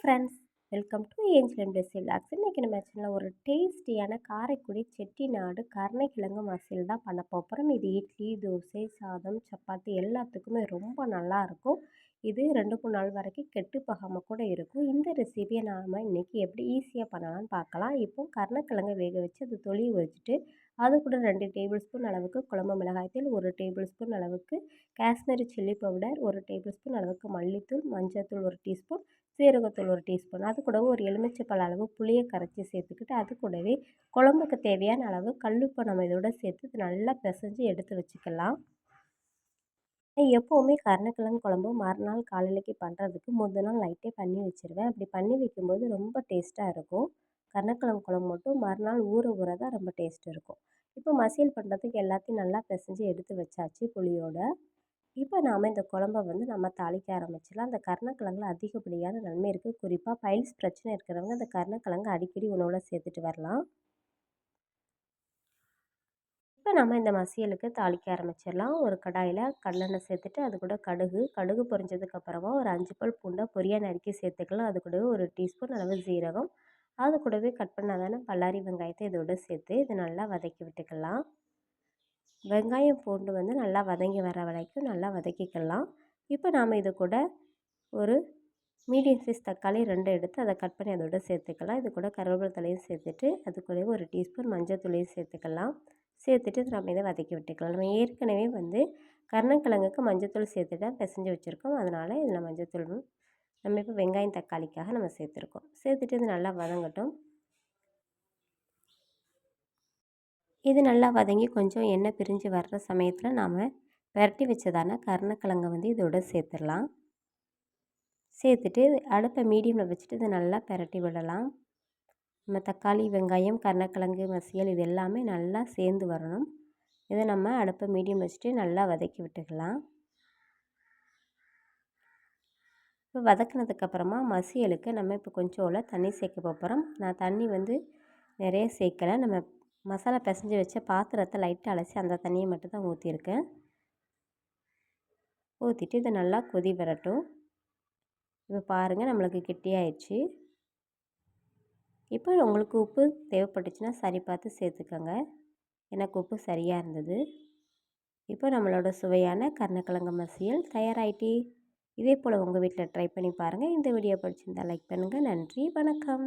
Friends welcome to Angel and plus vlogs இன்றைக்கி நம்ம சேனலில் ஒரு டேஸ்டியான காரைக்குடி செட்டிநாடு கருணைக்கிழங்கு மசியல் தான் பண்ண போகிறோம் இது இட்லி தோசை சாதம் சப்பாத்தி எல்லாத்துக்குமே ரொம்ப நல்லாயிருக்கும் இது ரெண்டு மூணு நாள் வரைக்கும் கெட்டு போகாமல் கூட இருக்கும். இந்த ரெசிபியை நாம் இன்றைக்கி எப்படி ஈஸியாக பண்ணலாம்னு பார்க்கலாம். இப்போ கருணக்கிழங்கை வேக வச்சு அது தொளி வச்சுட்டு அது கூட ரெண்டு டேபிள் ஸ்பூன் அளவுக்கு குழம்பு மிளகாய்த்தூள் ஒரு டேபிள் ஸ்பூன் அளவுக்கு காஷ்மீரி சில்லி பவுடர் ஒரு டேபிள் ஸ்பூன் அளவுக்கு மல்லித்தூள் மஞ்சத்தூள் ஒரு டீஸ்பூன் சீரகத்தூள் ஒரு டீஸ்பூன். அது கூடவே ஒரு எலுமிச்சைப்பழ அளவு புளியை கரைச்சி சேர்த்துக்கிட்டு அது கூடவே குழம்புக்கு தேவையான அளவு கல்லுப்பை நம்ம இதோட சேர்த்து நல்லா பிசைஞ்சு எடுத்து வச்சுக்கலாம். எப்போவுமே கருணக்கிழங்கு குழம்பு மறுநாள் காலையிலக்கு பண்ணுறதுக்கு முந்தின நாள் நைட்டே பண்ணி வச்சுருவேன். அப்படி பண்ணி வைக்கும்போது ரொம்ப டேஸ்ட்டாக இருக்கும். கருணக்கிழங்கு குழம்பு மட்டும் மறுநாள் ஊற ஊற தான் ரொம்ப டேஸ்ட் இருக்கும். இப்போ மசியல் பண்ணுறதுக்கு எல்லாத்தையும் நல்லா பிசைஞ்சு எடுத்து வச்சாச்சு புளியோட. இப்போ நாம் இந்த குழம்ப வந்து நம்ம தாளிக்க ஆரம்பிச்சிடலாம். அந்த கருணக்கிழங்குல அதிகப்படியான நன்மை இருக்குது குறிப்பாக பைல்ஸ் பிரச்சனை இருக்கிறவங்க அந்த கருணக்கிழங்கு அடிக்கடி உணவில் சேர்த்துட்டு வரலாம். இப்போ நம்ம இந்த மசியலுக்கு தாளிக்க ஆரம்பிச்சிடலாம். ஒரு கடாயில் கடலெண்ணெய் சேர்த்துட்டு அது கூட கடுகு. கடுகு பொரிஞ்சதுக்கப்புறமா ஒரு அஞ்சு பல் பூண்டை பொரியா நறுக்கி சேர்த்துக்கலாம். அது கூடவே ஒரு டீஸ்பூன் அளவு ஜீரகம் அது கூடவே கட் பண்ணாதான பல்லாரி வெங்காயத்தை இதோடு சேர்த்து இதை நல்லா வதக்கி விட்டுக்கலாம். வெங்காயம் பூண்டு வந்து நல்லா வதங்கி வர வரைக்கும் நல்லா வதக்கிக்கலாம். இப்போ நாம் இது கூட ஒரு மீடியம் சைஸ் தக்காளி ரெண்டு எடுத்து அதை கட் பண்ணி அதோட சேர்த்துக்கலாம். இது கூட கருவேப்பிலை தலையும் சேர்த்துட்டு அது கூடவே ஒரு டீஸ்பூன் மஞ்சள் தூளையும் சேர்த்துக்கலாம். சேர்த்துட்டு நம்ம இதை வதக்கி விட்டுக்கலாம். நம்ம ஏற்கனவே வந்து கருணக்கிழங்குக்கு மஞ்சத்தூள் சேர்த்துட்டு தான் பிசைஞ்சு வச்சுருக்கோம். அதனால் இதில் மஞ்சத்தூள் நம்ம இப்போ வெங்காயம் தக்காளிக்காக நம்ம சேர்த்துருக்கோம். சேர்த்துட்டு இது நல்லா வதங்கட்டும். இது நல்லா வதங்கி கொஞ்சம் எண்ணெய் பிரிஞ்சு வர்ற சமயத்தில் நாம் விரட்டி வச்சதான கருணக்கிழங்கை வந்து இதோட சேர்த்துடலாம். சேர்த்துட்டு அடுப்பை மீடியமில் வச்சுட்டு இதை நல்லா பெரட்டி விடலாம். நம்ம தக்காளி வெங்காயம் கருணக்கிழங்கு மசியல் இது எல்லாமே நல்லா சேர்ந்து வரணும். இதை நம்ம அடுப்பை மீடியம் வச்சுட்டு நல்லா வதக்கி விட்டுக்கலாம். இப்போ வதக்கினதுக்கப்புறமா மசியலுக்கு நம்ம இப்போ கொஞ்சோல தண்ணி சேர்க்க போகிறோம் நான் தண்ணி வந்து நிறைய சேர்க்கலை. நம்ம மசாலா பிசைஞ்சு வச்ச பாத்திரத்தை லைட்டாக அலசி அந்த தண்ணியை மட்டும் தான் ஊற்றிருக்கேன் ஊற்றிட்டு இதை நல்லா கொதி வரட்டும். இப்போ பாருங்கள் நம்மளுக்கு கெட்டியாயிடுச்சு இப்போ உங்களுக்கு உப்பு தேவைப்பட்டுச்சுன்னா சரி பார்த்து சேர்த்துக்கோங்க. எனக்கு உப்பு சரியாக இருந்தது. இப்போ நம்மளோட சுவையான கருணக்கிழங்கு மசியல் தயாராகிட்டு இதே போல் உங்கள் வீட்டில் ட்ரை பண்ணி பாருங்கள் இந்த வீடியோ பிடிச்சிருந்தால் லைக் பண்ணுங்கள் நன்றி வணக்கம்.